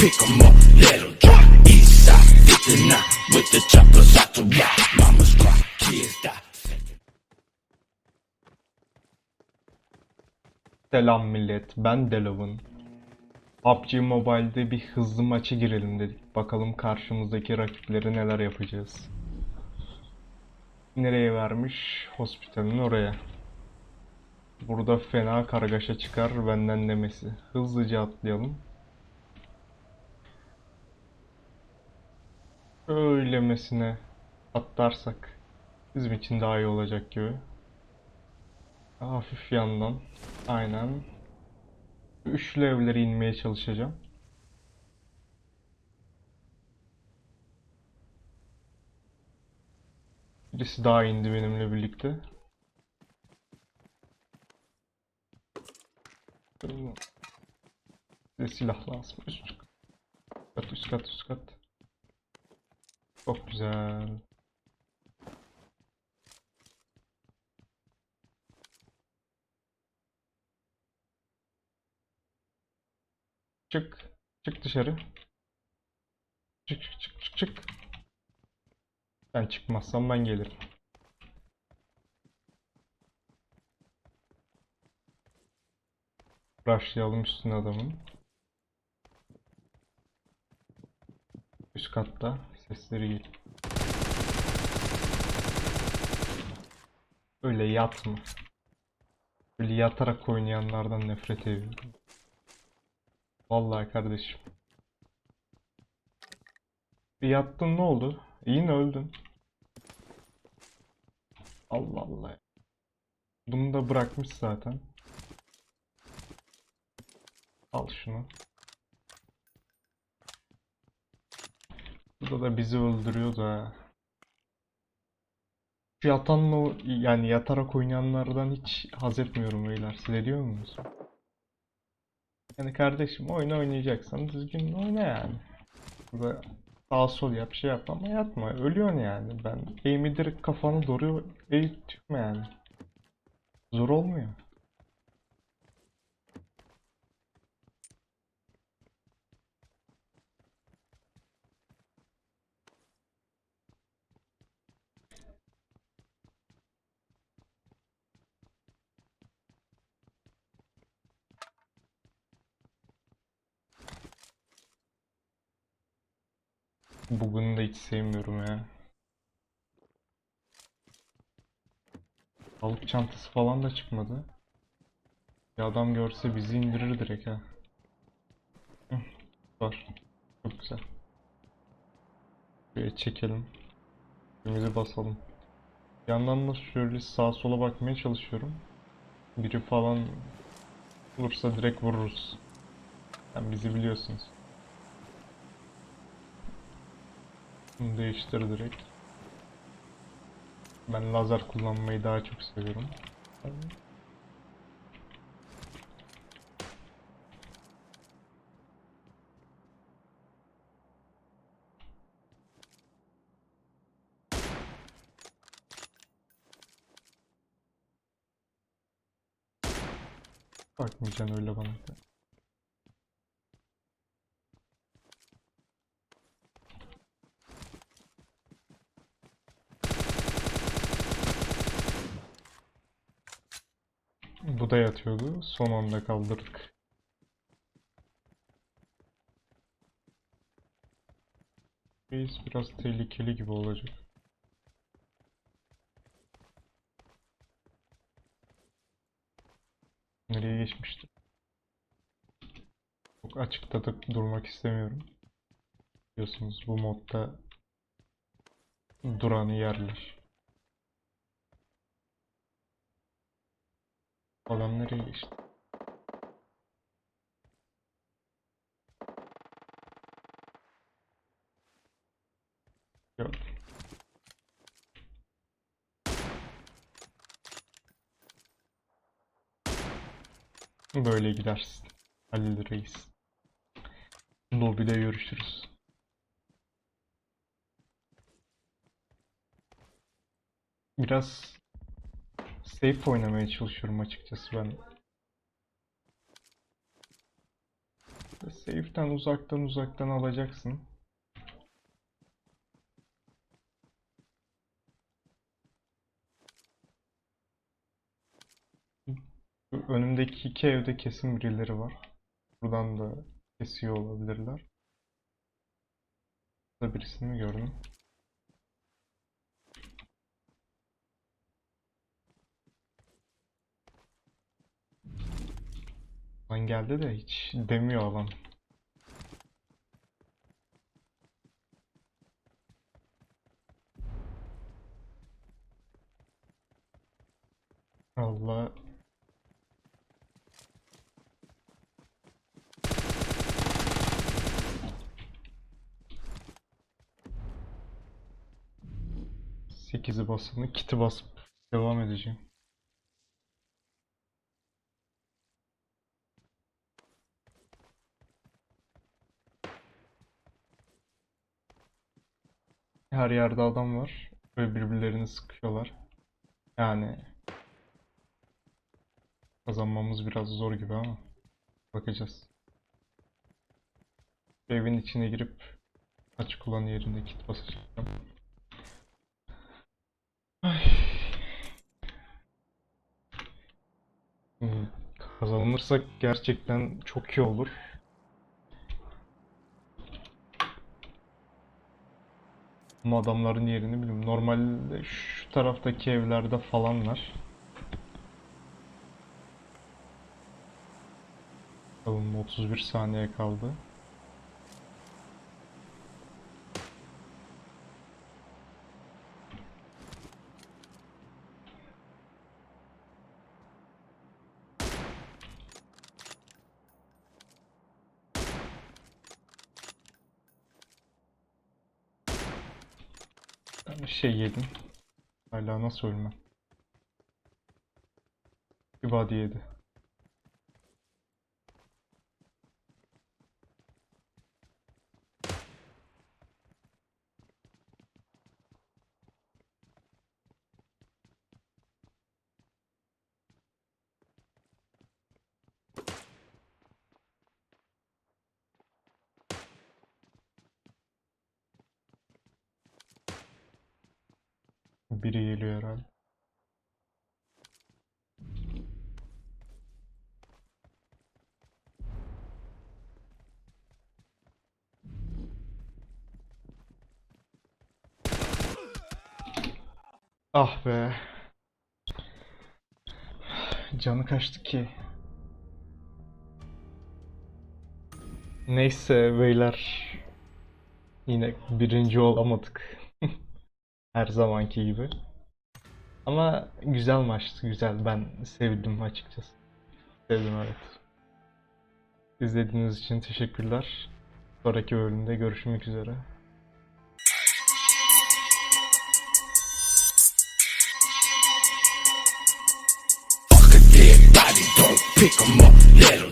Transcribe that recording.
pick 'em up, let 'em drop. East side, 59 with the choppers out to rock. Mamas cry, kids die. Selam millet, ben Delov'un. PUBG Mobile'de bir hızlı maçı girelim dedik. Bakalım karşımızdaki rakipleri neler yapacağız. Nereye vermiş? Hospital'in oraya. Burada fena kargaşa çıkar benden demesi. Hızlıca atlayalım. Öylemesine atlarsak bizim için daha iyi olacak gibi. Hafif yandan. Aynen. Üçlü evlere inmeye çalışacağım. Birisi daha indi benimle birlikte. Size silah lazım. Üst kat, üst kat, üst kat. Çok güzel. Çık. Çık dışarı. Çık çık çık çık çık. Ben çıkmazsam ben gelirim. Rushlayalım üstüne adamın. Üst katta sesleri geliyor. Öyle yatma. Böyle yatarak oynayanlardan nefret ediyorum. Vallahi kardeşim. Bir yattın ne oldu? Yine öldün. Allah Allah. Bunu da bırakmış zaten. Al şunu. Burada da bizi öldürüyor da. Şu yatanla yani yatarak oynayanlardan hiç haz etmiyorum beyler. Siz ediyor musunuz? Yani kardeşim oyun oynayacaksan düzgün oyna yani. Burada sağ sol yap şey yap ama yatma. Ölüyorsun yani. Ben aim'i direkt kafanı doğru eğitiyorum yani. Zor olmuyor. Bugünü de hiç sevmiyorum ya. Balık çantası falan da çıkmadı. Bir adam görse bizi indirir direkt ha. Var. Çok güzel. Şöyle çekelim. Önümüze basalım. Yandan da şöyle sağa sola bakmaya çalışıyorum. Biri falan olursa direkt vururuz. Sen bizi biliyorsunuz. Bunu değiştir direkt. Ben lazer kullanmayı daha çok seviyorum. Bakmayacaksın öyle bana. Bu da yatıyordu. Son anda kaldırdık. Reis biraz tehlikeli gibi olacak. Nereye geçmişti? Çok açıkta durmak istemiyorum. Biliyorsunuz bu modda duranı yerler. Adam nereye geçti? Yok. Böyle gidersin. Halil Reis. Lobide görüşürüz. Biraz safe oynamaya çalışıyorum açıkçası ben. İşte safe'ten uzaktan uzaktan alacaksın. Önümdeki iki evde kesin birileri var. Buradan da kesiyor olabilirler. Burada birisini gördüm? Lan geldi de hiç demiyor adam. Allah Sekizi basını kiti basıp devam edeceğim. Her yerde adam var ve birbirlerini sıkıyorlar. Yani kazanmamız biraz zor gibi ama bakacağız. Evin içine girip açık olan yerinde kit basacağım. Ay. Hmm, Kazanırsak gerçekten çok iyi olur. Ama adamların yerini bilmiyorum. Normalde şu taraftaki evlerde falanlar. Bakalım 31 saniye kaldı. Şey yedim. Hala nasıl ölmem? Bir body yedi. Biri geliyor herhalde. Ah be. Canı kaçtı ki. Neyse beyler. Yine birinci olamadık. Her zamanki gibi. Ama güzel maçtı, güzel. Ben sevdim açıkçası. Sevdim evet. İzlediğiniz için teşekkürler. Sonraki bölümde görüşmek üzere. Pick 'em up, let 'em